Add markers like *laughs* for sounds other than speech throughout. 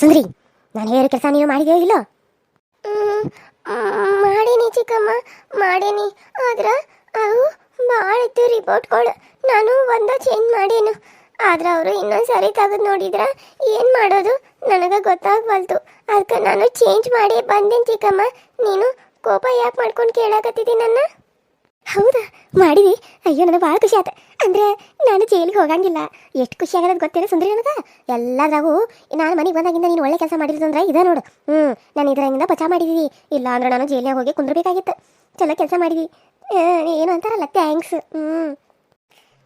ಸುಂದ್ರಿ, ನಾನು ಹೇಳೋ ಕೆಲಸ ನೀವು ಮಾಡಿದೆಯೋ ಇಲ್ಲೋ? ಮಾಡೀನಿ ಚಿಕ್ಕಮ್ಮ, ಮಾಡೀನಿ. ಆದ್ರೆ ಅವು ಭಾಳ ಇತ್ತು ರಿಪೋರ್ಟ್ಗಳು ನಾನು ಒಂದ ಚೇಂಜ್ ಮಾಡೇನು. ಆದ್ರೆ ಅವರು ಇನ್ನೊಂದು ಸರಿ ತೆಗೆದು ನೋಡಿದ್ರೆ ಏನು ಮಾಡೋದು? ನನಗೆ ಗೊತ್ತಾಗ್ಬಲ್ತು ಅದಕ್ಕೆ ನಾನು ಚೇಂಜ್ ಮಾಡಿ ಬಂದೇನು ಚಿಕ್ಕಮ್ಮ? ನೀನು ಕೋಪ ಯಾಕೆ ಮಾಡ್ಕೊಂಡು ಕೇಳಾಕತ್ತಿದ್ದೀನಿ ನನ್ನ? ಹೌದಾ? ಮಾಡಿದಿ? ಅಯ್ಯೋ, ನನಗೆ ಭಾಳ ಖುಷಿ ಆಯ್ತು ಅಂದ್ರೆ ನಾನು ಜೈಲಿಗೆ ಹೋಗಂಗಿಲ್ಲ. ಎಷ್ಟು ಖುಷಿ ಆಗದ ಗೊತ್ತೇನೆ ಸುಂದ್ರಿ ನನಗೆ? ಎಲ್ಲದ್ರಾಗೂ ನಾನು ಮನೆಗೆ ಬಂದಾಗಿಂದ ನೀನು ಒಳ್ಳೆ ಕೆಲಸ ಮಾಡಿರೋದಂದ್ರೆ ಇದ ನೋಡು. ಹ್ಞೂ ನಾನು ಇದರಂಗಿಂದ ಬಚಾ ಮಾಡಿದೀವಿ ಇಲ್ಲ ಅಂದ್ರೆ ನಾನು ಜೈಲಿಗೆ ಹೋಗಿ ಕುಂದ್ರಬೇಕಾಗಿತ್ತು. ಚಲೋ ಕೆಲಸ ಮಾಡಿದ್ವಿ ಏನು ಅಂತಾರಲ್ಲ ಥ್ಯಾಂಕ್ಸ್ ಹ್ಞೂ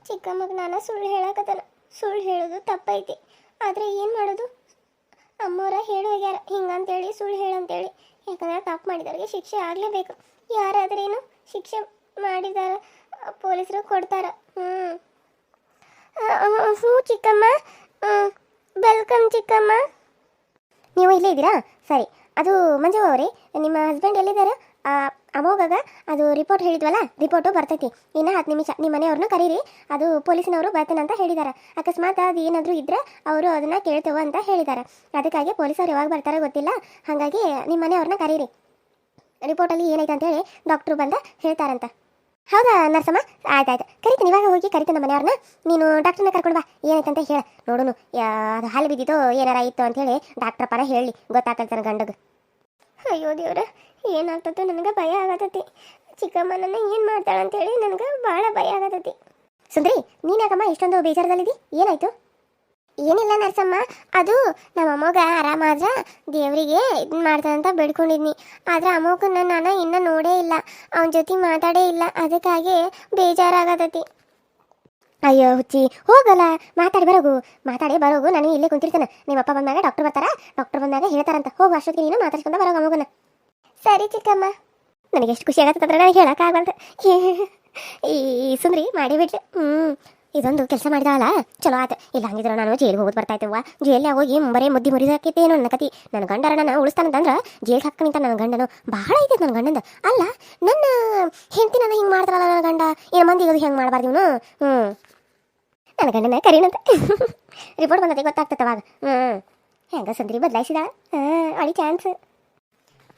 ಚಿಕ್ಕಮ್ಮಗೆ ನಾನು ಸುಳ್ಳು ಹೇಳಕತ್ತಲ್ಲ ಸುಳ್ಳು ಹೇಳೋದು ತಪ್ಪೈತಿ. ಆದರೆ ಏನು ಮಾಡೋದು? ಅಮ್ಮವ್ರ ಹೇಳು ಹೋಗ್ಯಾರ ಹಿಂಗಂತೇಳಿ, ಸುಳ್ಳು ಹೇಳು ಅಂತೇಳಿ ಯಾಕಂದ್ರೆ ತಪ್ಪು ಮಾಡಿದವ್ರಿಗೆ ಶಿಕ್ಷೆ ಆಗಲೇಬೇಕು. ಯಾರಾದ್ರೇನು ಶಿಕ್ಷೆ ಮಾಡಿದಾರ ಪೊಲೀಸರು ಕೊಡ್ತಾರ. ಹ್ಞೂ ಹ್ಞೂ ಚಿಕ್ಕಮ್ಮ. ವೆಲ್ಕಮ್ ಚಿಕ್ಕಮ್ಮ. ನೀವು ಇಲ್ಲೇ ಇದ್ದೀರಾ? ಸರಿ. ಅದು ಮಂಜು ಅವರೇ, ನಿಮ್ಮ ಹಸ್ಬೆಂಡ್ ಎಲ್ಲಿದ್ದಾರೆ? ಅಮೋಗಾಗ ಅದು ರಿಪೋರ್ಟ್ ಹೇಳಿದ್ವಲ್ಲ? ರಿಪೋರ್ಟು ಬರ್ತೈತಿ. ಇನ್ನು ಹತ್ತು ನಿಮಿಷ. ನಿಮ್ಮ ಮನೆಯವ್ರನ್ನ ಕರೀರಿ. ಅದು ಪೊಲೀಸಿನವರು ಬರ್ತಾನಂತ ಹೇಳಿದ್ದಾರೆ ಅಕಸ್ಮಾತ್ ಅದು ಏನಾದರೂ ಇದ್ದರೆ ಅವರು ಅದನ್ನು ಕೇಳ್ತೇವೆ ಅಂತ ಹೇಳಿದ್ದಾರೆ ಅದಕ್ಕಾಗಿ ಪೊಲೀಸರು ಯಾವಾಗ ಬರ್ತಾರೋ ಗೊತ್ತಿಲ್ಲ. ಹಾಗಾಗಿ ನಿಮ್ಮ ಮನೆಯವ್ರನ್ನ ಕರೀರಿ. ರಿಪೋರ್ಟಲ್ಲಿ ಏನೈತೆ ಅಂತೇಳಿ ಡಾಕ್ಟ್ರು ಬಂದು ಹೇಳ್ತಾರಂತ. ಹೌದಾ, ನರ್ಸಮ್ಮ? ಆಯ್ತಾಯ್ತು. ಕರಿತೀನಿ, ಇವಾಗ ಹೋಗಿ ಕರಿತೀನಿ ಮನೆಯವ್ರನ್ನ. ನೀನು ಡಾಕ್ಟರ್ನ ಕರ್ಕೊಂಡು ಬಾ. ಏನಾಯ್ತಂತ ಹೇಳ. ನೋಡೋನು ಅದು ಹಾಲು ಬಿದ್ದಿತ್ತು, ಏನಾರ ಇತ್ತು ಅಂತ ಹೇಳಿ ಡಾಕ್ಟ್ರ ಪರ ಹೇಳಿ. ಗೊತ್ತಾಗ್ತಾನೆ ಗಂಡಗ ಅಯ್ಯೋ ದೇವ್ರ, ಏನಾಗ್ತದೋ ನನಗೆ ಭಯ ಆಗತ್ತೈತಿ ಚಿಕ್ಕಮ್ಮ ನನ್ನ ಏನು ಮಾಡ್ತಾಳೆ ಅಂತೇಳಿ ನನಗೆ ಭಾಳ ಭಯ ಆಗತೈತಿ. ಸುಂದ್ರಿ, ನೀನ್ ಯಾಕಮ್ಮ ಇಷ್ಟೊಂದು ಬೇಜಾರದಲ್ಲಿದ್ದಿ ಏನಾಯ್ತು? ಏನಿಲ್ಲ ನರ್ಸಮ್ಮ, ಅದು ನಮ್ಮ ಅಮ್ಮಗ ಆರಾಮಾದ್ರ ದೇವರಿಗೆ ಇದನ್ನ ಮಾಡ್ತಾನಂತ ಬೇಡ್ಕೊಂಡಿದ್ನಿ. ಆದ್ರೆ ಅಮ್ಮಗನ್ನ ನಾನು ಇನ್ನೂ ನೋಡೇ ಇಲ್ಲ. ಅವನ ಜೊತೆ ಮಾತಾಡೇ ಇಲ್ಲ. ಅದಕ್ಕಾಗಿ ಬೇಜಾರಾಗತೈತಿ. ಅಯ್ಯೋ ಹುಚ್ಚಿ, ಹೋಗಲ್ಲ. ಮಾತಾಡಿ ಬರೋಗು. ಮಾತಾಡಿ ಬರೋಗು. ನಾನು ಇಲ್ಲೇ ಕುಂತಿರ್ತಾನೆ. ನಿಮ್ಮ ಅಪ್ಪ ಬಂದಾಗ ಡಾಕ್ಟರ್ ಬರ್ತಾರ? ಡಾಕ್ಟರ್ ಬಂದಾಗ ಹೇಳ್ತಾರಂತ. ಹೋಗು, ಅಷ್ಟೊತ್ತಿಗೆ ನೀನು ಮಾತಾಡ್ಕೊಂಡು ಬರೋಗ ಅಮ್ಮಗನ ಸರಿ ಚಿಕ್ಕಮ್ಮ. ನನಗೆ ಎಷ್ಟು ಖುಷಿ ಆಗತ್ತೆ ಅಂದ್ರೆ ನನಗೆ ಹೇಳೋಕ್ಕಾಗಲ್ದು. ಈ ಸುಂದ್ರಿ, ಮಾಡಿ ಹ್ಮ್. ಹ್ಞೂ ಇದೊಂದು ಕೆಲಸ ಮಾಡಿದಲ್ಲ ಚಲೋ ಆತ. ಇಲ್ಲ ಹಂಗಿದ್ರೆ ನಾನು ಜೈಲಿಗೆ ಹೋಗೋದು ಬರ್ತಾ ಇದ್ದೆವ್ವ. ಜೈಲಿಗೆ ಹೋಗಿ ಬರೀ ಮುದ್ದಿ ಮುರಿದಾಕೈತೆ ಏನೋ ನನ್ನ ಕತಿ. ನನ್ನ ಗಂಡರ ನನ್ನ ಉಳಿಸ್ತಾನಂತಂದ್ರೆ ಜೈಲಿಗೆ ನನ್ನ ಗಂಡನು ಬಹಳ ಐತೆ ನನ್ನ ಗಂಡನ ಅಲ್ಲ, ನನ್ನ ಹೆಂಡತಿ ನನ್ನ ಹಿಂಗೆ ಮಾಡ್ತಾರಲ್ಲ ನನ್ನ ಗಂಡ? ಏನು ಮಂದಿ ಅದು ಹೆಂಗೆ ಮಾಡಬಾರ್ದು ಇವನು? ಹ್ಞೂ ನನ್ನ ಗಂಡನ ಕರೀನಂತ ರಿಪೋರ್ಟ್ ಬಂದತೆ ಗೊತ್ತಾಗ್ತದೆ ಅವಾಗ. ಹ್ಞೂ ಹೆಂಗ ಸಂದ್ರಿ ಬದಲಾಯಿಸಿದ ಹಾಂ, ಅಳಿ ಚಾನ್ಸ್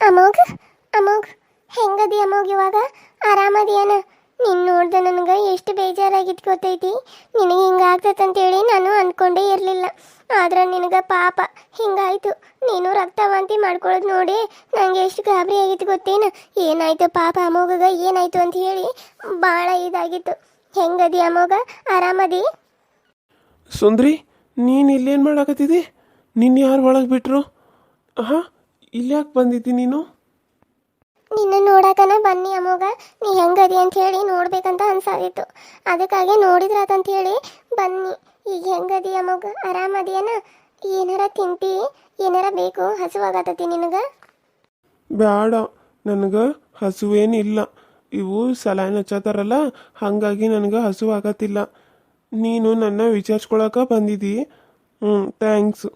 ಅಮೋಘ್ ಅಮೋಘ್, ಹೆಂಗದಿ ಅಮೋಘ್ ಇವಾಗ? ಆರಾಮದಿಯನ? ನಿನ್ನ ನೋಡ್ದೆ ನನಗೆ ಎಷ್ಟು ಬೇಜಾರಾಗಿತ್ತು ಗೊತ್ತೈತಿ? ನಿನಗೆ ಅಂತ ಹೇಳಿ ನಾನು ಅಂದ್ಕೊಂಡೇ ಇರಲಿಲ್ಲ. ಆದ್ರೆ ನಿನಗೆ ಪಾಪ. ಹಿಂಗಾಯ್ತು. ನೀನು ರಕ್ತವಾಂತಿ ಮಾಡ್ಕೊಳ್ಳೋದು ನೋಡಿ ನನಗೆ ಎಷ್ಟು ಗಾಬರಿ ಆಗಿತ್ತು ಗೊತ್ತೇನು? ಏನಾಯ್ತು? ಪಾಪ ಅಮೋಘಗ ಏನಾಯ್ತು ಅಂತ ಹೇಳಿ ಭಾಳ ಇದಾಗಿತ್ತು. ಹೆಂಗದಿ ಅಮೋಘ? ಆರಾಮದಿ? ಸುಂದ್ರಿ, ನೀನು ಇಲ್ಲೇನು ಮಾಡಾಕತ್ತಿದ್ದಿ ನಿನ್ನ ಯಾರು ಒಳಗೆ ಬಿಟ್ರು? ಹಾಂ ಯಾಕೆ ಬಂದಿದ್ದಿ ನೀನು? ನೋಡಕನ ಬನ್ನಿ ಅಮ್ಮಗ. ನೀ ಹೆಂಗದಿ ಅಂತ ಹೇಳಿ ನೋಡ್ಬೇಕಂತ ಅನ್ಸಾದಿತ್ತು. ಅದಕ್ಕಾಗಿ ನೋಡಿದ್ರಾತಂತ ಹೇಳಿ ಬನ್ನಿ. ಈಗ ಹೆಂಗದಿ ಅಮ್ಮಗ? ಆರಾಮದಿಯನ? ಏನಾರ ತಿಂತಿ? ಏನಾರ ಬೇಕು? ಹಸುವಾಗತತಿ ನಿನಗ? ಬೇಡ ನನಗೆ ಹಸುವೇನಿಲ್ಲ. ಇವು ಸಲೈನ್ ಹಚ್ಚತಾರಲ್ಲ ಹಾಗಾಗಿ ನನಗೆ ಹಸು ಆಗತ್ತಿಲ್ಲ ನೀನು ನನ್ನ ವಿಚಾರಿಸ್ಕೊಳಕ ಬಂದಿದ್ದಿ ಹ್ಞೂ ಥ್ಯಾಂಕ್ಸ್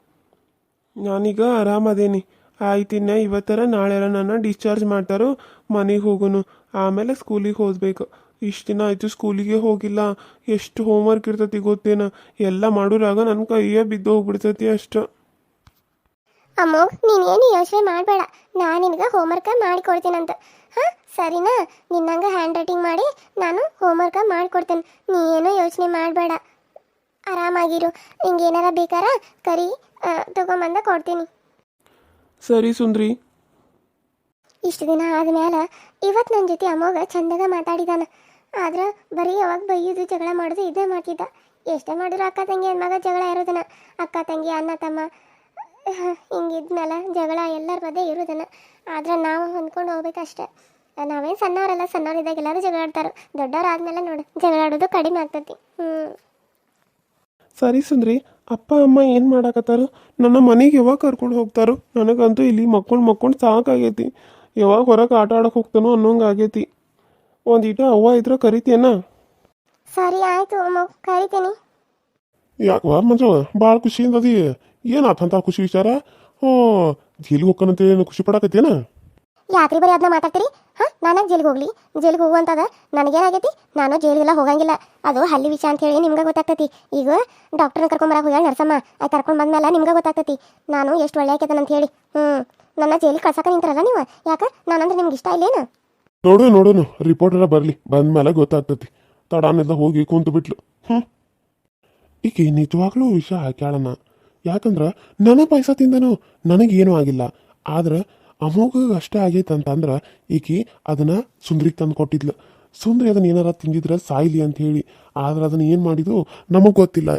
ನಾನೀಗ ಆರಾಮದೇನಿ. ಆಯ್ತಿನ್ನ ಇವತ್ತರ ನಾಳೆರ ನನ್ನ ಡಿಸ್ಚಾರ್ಜ್ ಮಾಡ್ತಾರೋ, ಮನೆಗೆ ಹೋಗೋನು. ಆಮೇಲೆ ಸ್ಕೂಲಿಗೆ ಹೋಗ್ಬೇಕು ಇಷ್ಟು ದಿನ ಆಯಿತು ಸ್ಕೂಲಿಗೆ ಹೋಗಿಲ್ಲ. ಎಷ್ಟು ಹೋಮ್ವರ್ಕ್ ಇರ್ತತಿ ಗೊತ್ತೇನ? ಎಲ್ಲ ಮಾಡೋರಾಗ ನನ್ನ ಕೈಯೇ ಬಿದ್ದು ಹೋಗ್ಬಿಡ್ತೈತಿ ಅಷ್ಟು. ಅಮ್ಮ, ನೀನೇನು ಯೋಚನೆ ಮಾಡಬೇಡ. ನಾನು ನಿನಗೆ ಹೋಮ್ವರ್ಕ ಮಾಡಿಕೊಡ್ತೀನಂತ. ಹಾಂ, ಸರಿನಾ? ನಿನ್ನಂಗ ಹ್ಯಾಂಡ್ ರೈಟಿಂಗ್ ಮಾಡಿ ನಾನು ಹೋಮ್ವರ್ಕ ಮಾಡಿಕೊಡ್ತೇನೆ. ನೀ ಏನೂ ಯೋಚನೆ ಮಾಡಬೇಡ. ಆರಾಮಾಗಿರು. ನಿಂಗೆ ಏನಾರ ಬೇಕಾರ ಕರಿ ತಗೊಂಬಂದ ಕೊಡ್ತೀನಿ. ಸರಿ ಸುಂದ್ರಿ. ಇಷ್ಟು ದಿನ ಆದ್ಮೇಲೆ ಇವತ್ತು ನನ್ನ ಜೊತೆ ಅಮ್ಮಗ ಚಂದಾಗ ಮಾತಾಡಿದಾನ. ಆದ್ರೆ ಬರೀ ಯಾವಾಗ ಬೈಯೋದು ಜಗಳ ಮಾಡೋದು ಇದೇ ಮಾಡ್ತಿದ್ದ. ಎಷ್ಟೇ ಮಾಡಿದ್ರು ಅಕ್ಕ ತಂಗಿ ಮಗ ಜಗಳ ಇರೋದನ್ನ ಅಕ್ಕ ತಂಗಿ ಅಣ್ಣ ತಮ್ಮ ಹಿಂಗಿದ್ಮೇಲೆ ಜಗಳ ಎಲ್ಲರ ಮಧ್ಯೆ ಇರೋದನ್ನ ಆದ್ರೆ ನಾವು ಹೊಂದ್ಕೊಂಡು ಹೋಗ್ಬೇಕಷ್ಟೆ. ನಾವೇನು ಸಣ್ಣವರಲ್ಲ ಸಣ್ಣವರಿದ್ದಾಗ ಎಲ್ಲರೂ ಜಗಳ ಆಡ್ತಾರೆ. ದೊಡ್ಡವ್ರು ಆದಮೇಲೆ ನೋಡು ಜಗಳ ಆಡೋದು ಕಡಿಮೆ ಆಗ್ತೈತಿ. ಹ್ಞೂ ಸರಿ ಸುಂದ್ರಿ. ಅಪ್ಪ ಅಮ್ಮ ಏನು ಮಾಡಾಕತ್ತಾರ? ನನ್ನ ಮನೆಗೆ ಯಾವಾಗ ಕರ್ಕೊಂಡು ಹೋಗ್ತಾರೋ? ನನಗಂತೂ ಇಲ್ಲಿ ಮಕ್ಕೊಂಡು ಮಕ್ಕೊಂಡು ಸಾಕಾಗೈತಿ. ಯಾವಾಗ ಹೊರಗೆ ಆಟ ಆಡಕ್ಕೆ ಹೋಗ್ತಾನೋ ಅನ್ನೋಂಗೆ ಆಗೈತಿ. ಒಂದೀಟ ಅವ್ವ ಇದ್ರ ಕರಿತೀಯನ ಸರಿ ಆಯಿತು ಕರಿತೀನಿ. ಯಾಕವ ಮಂಜವ ಭಾಳ ಖುಷಿಯಿಂದ ಅದಿ. ಏನಾತಂತ ಖುಷಿ ವಿಚಾರ? ಹ್ಞೂ ಜೀಲಿಗೆ ಹೋಗ್ಕನಂತ ಏನು ಖುಷಿ ಪಡಾಕತ್ತೇನ? ಯಾಕ್ರಿ ಬರೀ ಅದನ್ನ ಮಾತಾಡ್ತೀರಿ? ಹಾಂ? ನಾನು ಜೈಲಿಗೆ ಹೋಗ್ಲಿ. ಜೈಲಿಗೆ ಹೋಗುವಂತದ ನನಗೇನಾಗೈತಿ? ನಾನು ಜೈಲಿಗೆಲ್ಲ ಹೋಗಂಗಿಲ್ಲ. ಅದು ಹಲ್ಲಿ ವಿಷಯ ಅಂತ ಹೇಳಿ ನಿಮ್ಗೆ ಗೊತ್ತಾಗ್ತೈತಿ. ಈಗ ಡಾಕ್ಟರ್ನ ಕರ್ಕೊಂಬರಕ್ಕೆ ಹೋಗ್ಯಾಳ ನರ್ಸಮ್ಮ. ಅದು ಕರ್ಕೊಂಡು ಬಂದ್ಮೇಲೆ ನಿಮ್ಗೆ ಗೊತ್ತಾಗ್ತೈತಿ. ನಾನು ಎಷ್ಟು ಒಳ್ಳೆ ಅಂತ ಹೇಳಿ. ಹ್ಞೂ ನನ್ನ ಜೈಲಿಗೆ ಕಳ್ಸಕ್ಕೆ ನಿಂತರಲ್ಲ ನೀವು? ಯಾಕೆ? ನಾನಂದ್ರೆ ನಿಮ್ಗೆ ಇಷ್ಟ ಇಲ್ಲೇನು? ನೋಡು ನೋಡೋನು ರಿಪೋರ್ಟರ ಬರಲಿ. ಬಂದ್ಮೇಲೆ ಗೊತ್ತಾಗ್ತತಿ. ತಡಾನೆಲ್ಲ ಹೋಗಿ ಕುಂತು ಬಿಟ್ಲು. ಹ್ಞೂ ಈಕೆ ನಿಜವಾಗ್ಲೂ ವಿಷಯ ಹಾಕ್ಯಾಳನ ಯಾಕಂದ್ರೆ, ನನ್ನ ಪೈಸಾ ತಿಂದನು. ನನಗೇನು ಆಗಿಲ್ಲ. ಆದ್ರೆ ಅಮೋಘ ಅಷ್ಟೇ ಆಗೈತೆ ಅಂತಂದ್ರೆ ಈಕಿ ಅದನ್ನ ಸುಂದ್ರಿಗೆ ತಂದು ಕೊಟ್ಟಿದ್ಲು. ಸುಂದ್ರಿ ಅದನ್ನ ಏನಾರ ತಿಂದಿದ್ರೆ ಸಾಯ್ಲಿ ಅಂತ ಹೇಳಿ. ಆದ್ರೆ ಅದನ್ನ ಏನು ಮಾಡಿದ್ದು ನಮಗೆ ಗೊತ್ತಿಲ್ಲ.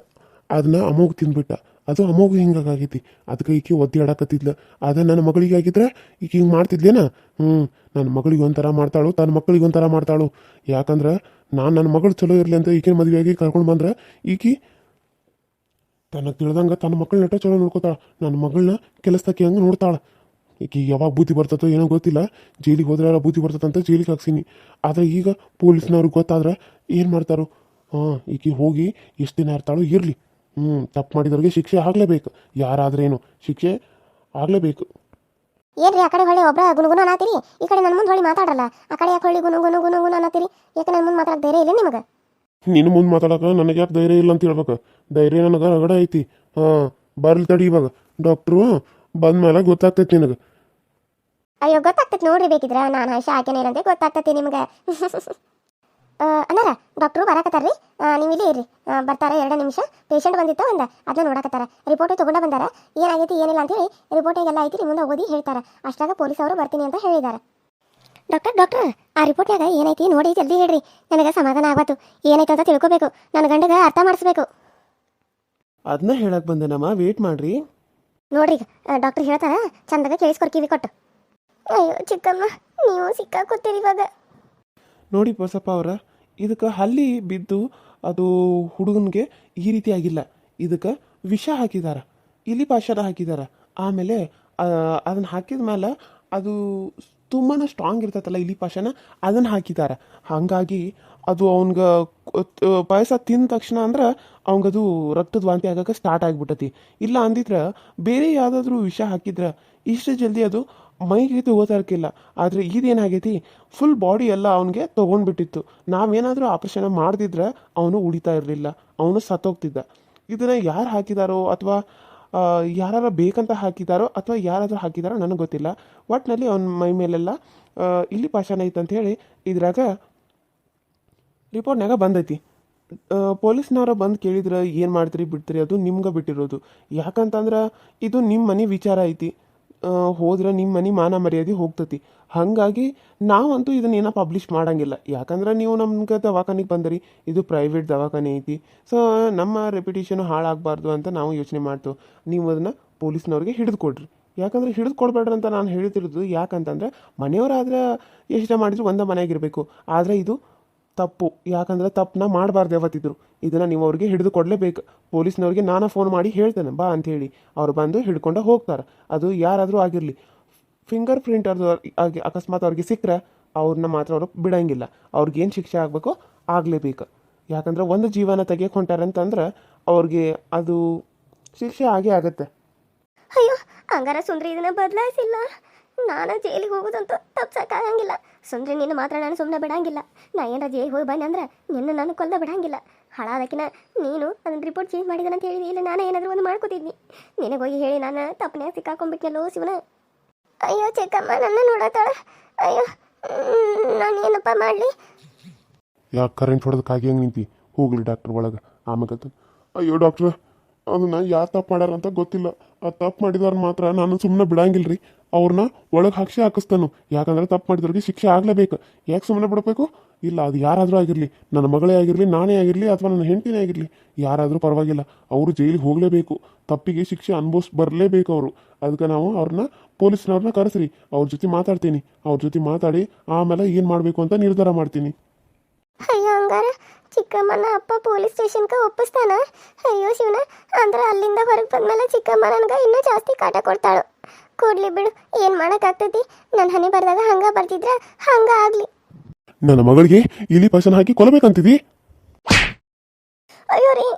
ಅದನ್ನ ಅಮೋಘ ತಿಂದ್ಬಿಟ್ಟ. ಅದು ಅಮೋಘ ಹಿಂಗಾಗೈತಿ. ಅದಕ್ಕೆ ಈಕೆ ಒದ್ದಿ ಆಡಕತ್ತಿದ್ಲು ಅದ ನನ್ನ ಮಗಳಿಗೆ ಆಗಿದ್ರೆ ಈಕೆ ಹಿಂಗೆ ಮಾಡ್ತಿದ್ಲೇನ? ಹ್ಞೂ ನನ್ನ ಮಗಳಿಗೆ ಒಂಥರ ಮಾಡ್ತಾಳು ತನ್ನ ಮಕ್ಕಳಿಗೆ ಒಂಥರ ಮಾಡ್ತಾಳು. ಯಾಕಂದ್ರೆ ನಾನು ನನ್ನ ಮಗಳು ಚಲೋ ಇರಲಿ ಅಂತ ಈಕಿನ ಮದುವೆಯಾಗಿ ಕರ್ಕೊಂಡು ಬಂದ್ರೆ ಈಕಿ ತನಗೆ ತಿಳಿದಂಗೆ ತನ್ನ ಮಕ್ಕಳನ್ನ ನಟ ಚಲೋ ನೋಡ್ಕೋತಾಳ. ನನ್ನ ಮಗಳನ್ನ ಕೆಲಸಕ್ಕೆ ಹಂಗೆ ನೋಡ್ತಾಳ. ಈಕಿ ಯಾವಾಗ ಬುದ್ಧಿ ಬರ್ತತೋ ಏನೋ ಗೊತ್ತಿಲ್ಲ. ಜೈಲಿಗೆ ಹೋದ್ರೆ ಬುದ್ಧಿ ಬರ್ತದಂತ ಜೈಲಿಗೆ ಹಾಕ್ಸೀನಿ. ಆದರೆ ಈಗ ಪೊಲೀಸ್ನವ್ರಿಗೆ ಗೊತ್ತಾದ್ರೆ ಏನು ಮಾಡ್ತಾರೋ? ಹಾಂ ಈಕೆ ಹೋಗಿ ಎಷ್ಟು ದಿನ ಇರ್ತಾಳೋ ಇರಲಿ. ಹ್ಞೂ ತಪ್ಪು ಮಾಡಿದವ್ರಿಗೆ ಶಿಕ್ಷೆ ಆಗಲೇಬೇಕು. ಯಾರಾದ್ರೇನು ಶಿಕ್ಷೆ ಆಗಲೇಬೇಕು. ಏನ್ರಿ ಆ ಕಡೆ ಹೊಳ್ಳಿ ಒಬ್ಬ ಗುಣಗುಣ ಅನ್ನತ್ತೀರಿ ಈ ಕಡೆ ನನ್ನ ಮುಂದೆ ಹೊಳ್ಳಿ ಮಾತಾಡ್ರಲ್ಲ. ಆ ಕಡೆ ಯಾಕೆ ಹೊಳ್ಳಿ ಗುಣಗುಣ ಗುಣಗುಣ ಅನ್ನತ್ತೀರಿ ಯಾಕೆ ನನ್ನ ಮುಂದೆ ಮಾತಾಡಕ್ಕೆ ಧೈರ್ಯ ಇಲ್ಲ ನಿಮಗೆ? ನಿನ್ನ ಮುಂದೆ ಮಾತಾಡಕ್ಕೆ ನನಗೆ ಯಾಕೆ ಧೈರ್ಯ ಇಲ್ಲ ಅಂತ ಹೇಳ್ಬೇಕು. ಧೈರ್ಯ ನನಗೆ ರಗಡ ಐತಿ. ಹಾಂ ಬರ್ಲಿ ತಡಿ ಇವಾಗ. ಡಾಕ್ಟ್ರು ಬಂದ್ಮೇಲೆ ಗೊತ್ತಾಗ್ತೈತಿ ನಿನಗೆ. ಅಯ್ಯೋ ಗೊತ್ತಾಗ್ತೈತಿ ನೋಡ್ರಿ ಬೇಕಿದ್ರ. ನಾನು ಆಶಾ ಆಕೆನೇ ಇರಂತೆ ಗೊತ್ತಾಗ್ತೈತಿ ನಿಮ್ಗೆ. *laughs* ಅನ್ನಾರ ಡಾಕ್ಟ್ರು ಬರಾಕತ್ತಾರ್ರಿ? ನೀವು ಇಲ್ಲಿ ಇರ್ರಿ. ಬರ್ತಾರೆ ಎರಡು ನಿಮಿಷ. ಪೇಷಂಟ್ ಬಂದಿತ್ತು ಒಂದು ಅದನ್ನ ನೋಡಕತ್ತಾರ. ರಿಪೋರ್ಟ್ ತಗೊಂಡ ಬಂದಾರ. ಏನಾಗೈತಿ ಏನಿಲ್ಲ ಅಂತ ಹೇಳಿ ರಿಪೋರ್ಟಿಗೆಲ್ಲ ಐತಿ ಮುಂದೆ ಓದಿ ಹೇಳ್ತಾರೆ. ಅಷ್ಟಾಗ ಪೊಲೀಸ್ ಅವರು ಬರ್ತೀನಿ ಅಂತ ಹೇಳಿದ್ದಾರೆ ಡಾಕ್ಟರ್ ಡಾಕ್ಟರ್ ಆ ರಿಪೋರ್ಟ್ನಾಗ ಏನೈತಿ ನೋಡಿ ಜಲ್ದಿ ಹೇಳ್ರಿ. ನನಗೆ ಸಮಾಧಾನ ಆಗಬಾತು ಏನೈತೆ ಅಂತ ತಿಳ್ಕೋಬೇಕು. ನನ್ನ ಗಂಡಗ ಅರ್ಥ ಮಾಡಿಸ್ಬೇಕು. ಅದನ್ನ ಹೇಳಕ್ ಬಂದೆನಮ್ಮ ವೇಟ್ ಮಾಡ್ರಿ. ನೋಡ್ರಿ ಡಾಕ್ಟರ್ ಹೇಳ್ತಾರ ಚಂದಾಗ ಕೇಳಿಸ್ಕೊರ್ ಕಿವಿ ಕೊಟ್ಟು. ಅಯ್ಯೋ ಚಿಕ್ಕಮ್ಮ ನೀವು ಸಿಕ್ಕಾಕೊತೀರಿ ಇವಾಗ ನೋಡಿ ಬಸಪ್ಪ ಅವರ, ಇದಕ್ಕೆ ಹಲ್ಲಿ ಬಿದ್ದು ಅದು ಹುಡುಗನಿಗೆ ಈ ರೀತಿ ಆಗಿಲ್ಲ ಇದಕ್ಕೆ ವಿಷ ಹಾಕಿದಾರ ಇಲಿ ಪಾಶರ ಹಾಕಿದಾರ. ಆಮೇಲೆ ಅದನ್ನು ಹಾಕಿದ ಮೇಲೆ ಅದು ತುಂಬಾ ಸ್ಟ್ರಾಂಗ್ ಇರ್ತೈತಲ್ಲ ಇಲಿ ಪಾಷಾನ ಅದನ್ನು ಹಾಕಿದಾರ. ಹಾಗಾಗಿ ಅದು ಅವನ್ಗೆ ಪಾಯಸ ತಿಂದ ತಕ್ಷಣ ಅಂದ್ರೆ ಅವಂಗದು ರಕ್ತದ ವಾಂತಿ ಆಗಕ್ಕೆ ಸ್ಟಾರ್ಟ್ ಆಗಿಬಿಟ್ಟತಿ. ಇಲ್ಲ ಅಂದಿದ್ರೆ ಬೇರೆ ಯಾವುದಾದ್ರೂ ವಿಷ ಹಾಕಿದ್ರೆ ಇಷ್ಟು ಜಲ್ದಿ ಅದು ಮೈಗೆ ತಗೋತಾರಕ್ಕಿಲ್ಲ ಆದರೆ ಇದೇನಾಗೈತಿ ಫುಲ್ ಬಾಡಿ ಎಲ್ಲ ಅವನಿಗೆ ತೊಗೊಂಡ್ಬಿಟ್ಟಿತ್ತು. ನಾವೇನಾದರೂ ಆಪರೇಷನ್ ಮಾಡ್ದಿದ್ರೆ ಅವನು ಉಳಿತಾ ಇರಲಿಲ್ಲ. ಅವನು ಸತ್ತೋಗ್ತಿದ್ದ. ಇದನ್ನು ಯಾರು ಹಾಕಿದಾರೋ ಅಥವಾ ಯಾರು ಬೇಕಂತ ಹಾಕಿದಾರೋ ಅಥವಾ ಯಾರಾದರೂ ಹಾಕಿದಾರೋ ನನಗೆ ಗೊತ್ತಿಲ್ಲ. ಒಟ್ಟಿನಲ್ಲಿ ಅವನ ಮೈ ಮೇಲೆಲ್ಲ ಇಲ್ಲಿ ಪಾಷಾಣ ಐತೆ ಅಂತ ಹೇಳಿ ಇದ್ರಾಗ ರಿಪೋರ್ಟ್ನಾಗ ಬಂದೈತಿ. ಪೊಲೀಸ್ನವ್ರ ಬಂದು ಕೇಳಿದ್ರೆ ಏನು ಮಾಡ್ತೀರಿ ಬಿಡ್ತೀರಿ? ಅದು ನಿಮ್ಗೆ ಬಿಟ್ಟಿರೋದು. ಯಾಕಂತಂದ್ರೆ ಇದು ನಿಮ್ಮ ಮನೆ ವಿಚಾರ ಐತಿ. ಹೋದ್ರೆ ನಿಮ್ಮ ಮನೆ ಮಾನ ಮರ್ಯಾದೆ ಹೋಗ್ತತಿ. ಹಾಗಾಗಿ ನಾವಂತೂ ಇದನ್ನ ಏನೋ ಪಬ್ಲಿಷ್ ಮಾಡಂಗಿಲ್ಲ. ಯಾಕಂದ್ರೆ ನೀವು ನಮ್ಗೆ ದವಾಖಾನೆಗೆ ಬಂದಿರಿ, ಇದು ಪ್ರೈವೇಟ್ ದವಾಖಾನೆ ಐತಿ. ಸೊ ನಮ್ಮ ರೆಪ್ಯುಟೇಷನ್ ಹಾಳಾಗಬಾರ್ದು ಅಂತ ನಾವು ಯೋಚನೆ ಮಾಡ್ತೇವೆ. ನೀವು ಅದನ್ನು ಪೊಲೀಸ್ನವ್ರಿಗೆ ಹಿಡಿದು ಕೊಡ್ರಿ ಯಾಕಂದ್ರೆ ಹಿಡಿದು ಕೊಡಬೇಡ್ರಿ ಅಂತ ನಾನು ಹೇಳ್ತಿರೋದು ಯಾಕಂತಂದ್ರೆ ಮನೆಯವರಾದ್ರೆ ಎಷ್ಟೇ ಮಾಡಿದ್ರು ಒಂದೇ ಮನೆಯಾಗಿರಬೇಕು ಆದರೆ ಇದು ತಪ್ಪು. ಯಾಕಂದ್ರೆ ತಪ್ಪನ್ನ ಮಾಡಬಾರ್ದು ಯಾವತ್ತಿದ್ರು. ಇದನ್ನು ನೀವು ಅವ್ರಿಗೆ ಹಿಡಿದು ಕೊಡಲೇಬೇಕು. ಪೊಲೀಸ್ನವ್ರಿಗೆ ನಾನು ಫೋನ್ ಮಾಡಿ ಹೇಳ್ತೇನೆ, ಬಾ ಅಂಥೇಳಿ ಅವ್ರು ಬಂದು ಹಿಡ್ಕೊಂಡು ಹೋಗ್ತಾರೆ. ಅದು ಯಾರಾದರೂ ಆಗಿರಲಿ. ಫಿಂಗರ್ ಪ್ರಿಂಟ್ ಅವ್ರದ್ದು ಆಗಿ ಅಕಸ್ಮಾತ್ ಅವ್ರಿಗೆ ಸಿಕ್ಕರೆ ಅವ್ರನ್ನ ಮಾತ್ರ ಅವರು ಬಿಡಂಗಿಲ್ಲ. ಅವ್ರಿಗೆ ಏನು ಶಿಕ್ಷೆ ಆಗಬೇಕು ಆಗಲೇಬೇಕು. ಯಾಕಂದ್ರೆ ಒಂದು ಜೀವನ ತೆಗಿಯಕ್ಕೆ ಹೊಂಟಾರಂತಂದ್ರೆ ಅವ್ರಿಗೆ ಅದು ಶಿಕ್ಷೆ ಆಗೇ ಆಗುತ್ತೆ. ಅಯ್ಯೋ ಹಂಗಾರ ಸುಂದ್ರಿ ಇದನ್ನ ಬದಲಾಯಿಸಿಲ್ಲ. ನಾನು ಜೈಲಿಗೆ ಹೋಗೋದಂತೂ ತಪ್ಸಕ್ಕಾಗಂಗಿಲ್ಲ ಸುಮ್ಮನೆ ನಿನ್ನ ಮಾತ್ರ ನಾನು ಸುಮ್ಮನೆ ಬಿಡಂಗಿಲ್ಲ. ನಾ ಏನಾರ ಜೈಲಿಗೆ ಹೋಗಿ ಬನ್ನಿ ಅಂದ್ರೆ ನಿನ್ನ ನಾನು ಕೊಲ್ಲ ಬಿಡಂಗಿಲ್ಲ. ಹಾಳಾದಕ್ಕಿನ ನೀನು ಅದನ್ನ ರಿಪೋರ್ಟ್ ಚೇಂಜ್ ಮಾಡಿದನ ಅಂತ ಹೇಳಿದ್ವಿ ಇಲ್ಲ ನಾನು ಏನಾದರೂ ಒಂದು ಮಾಡ್ಕೋತಿದ್ನಿ. ಹೋಗಿ ಹೇಳಿ ನಾನು ತಪ್ಪನೆ ಸಿಕ್ಕಾಕೊಂಡ್ಬಿಟ್ನಲ್ಲೋ ಶಿವನ. ಅಯ್ಯೋ ಚಿಕ್ಕಮ್ಮ, ನನ್ನ ನೋಡತ್ತಾಳ ಅಯ್ಯೋ ನಾನು ಏನಪ್ಪ ಮಾಡಲಿ? ಯಾಕೆ ಕರೆಂಟ್ ಹೊಡೆದಕ್ಕಾಗಿ ಹೆಂಗೆ ನಿಂತಿ? ಹೋಗ್ಲಿ ಡಾಕ್ಟ್ರ್ ಒಳಗೆ. ಆಮೇಲೆ ಅಯ್ಯೋ ಡಾಕ್ಟ್ರ್. ಅದನ್ನ ಯಾರು ತಪ್ಪು ಮಾಡ್ಯಾರ ಅಂತ ಗೊತ್ತಿಲ್ಲ. ಆ ತಪ್ಪು ಮಾಡಿದವ್ರು ಮಾತ್ರ ನಾನು ಸುಮ್ಮನೆ ಬಿಡಂಗಿಲ್ಲ ರೀ ಅವ್ರನ್ನ ಒಳಗೆ ಹಾಕ್ಸಿ ಹಾಕಿಸ್ತಾನು. ಯಾಕಂದ್ರೆ ತಪ್ಪು ಮಾಡಿದವ್ರಿಗೆ ಶಿಕ್ಷೆ ಆಗಲೇಬೇಕು. ಯಾಕೆ ಸುಮ್ಮನೆ ಬಿಡಬೇಕು? ಇಲ್ಲ, ಅದು ಯಾರಾದರೂ ಆಗಿರಲಿ. ನನ್ನ ಮಗಳೇ ಆಗಿರಲಿ, ನಾನೇ ಆಗಿರಲಿ, ಅಥವಾ ನನ್ನ ಹೆಂಡತಿನೇ ಆಗಿರಲಿ. ಯಾರಾದರೂ ಪರವಾಗಿಲ್ಲ. ಅವರು ಜೈಲಿಗೆ ಹೋಗಲೇಬೇಕು. ತಪ್ಪಿಗೆ ಶಿಕ್ಷೆ ಅನುಭವಿಸ್ ಬರಲೇಬೇಕು ಅವರು. ಅದಕ್ಕೆ ನಾವು ಅವ್ರನ್ನ ಪೊಲೀಸ್ನವ್ರನ್ನ ಕರೆಸ್ರಿ. ಅವ್ರ ಜೊತೆ ಮಾತಾಡ್ತೀನಿ. ಅವ್ರ ಜೊತೆ ಮಾತಾಡಿ ಆಮೇಲೆ ಏನು ಮಾಡಬೇಕು ಅಂತ ನಿರ್ಧಾರ ಮಾಡ್ತೀನಿ. ಚಿಕ್ಕಮ್ಮನ ಅಪ್ಪ ಪೊಲೀಸ್ ಸ್ಟೇಷನ್ಗೆ ಒಪ್ಪಿಸ್ತಾನ. ಅಯ್ಯೋ ಶಿವನ ಅಂದ್ರೆ ಅಲ್ಲಿಂದ ಹೊರಗೆ ಬಂದ್ಮೇಲೆ ಚಿಕ್ಕಮ್ಮ ನನಗೆ ಇನ್ನೂ ಜಾಸ್ತಿ ಕಾಟ ಕೊಡ್ತಾಳು. ಕೂಡ್ಲಿ ಬಿಡು ಏನು ಮಾಡೋಕ್ಕಾಗ್ತೈತಿ? ನನ್ನ ಹನಿ ಬರ್ದಾಗ ಹಂಗ ಬರ್ತಿದ್ರ ಹಂಗ ಆಗ್ಲಿ. ನನ್ನ ಮಗಳಿಗೆ ಇಲ್ಲಿ ಪಶನ್ ಹಾಕಿ ಕೊಲ್ಲಬೇಕಂತಿದಿ ಅಯ್ಯೋ ರೀ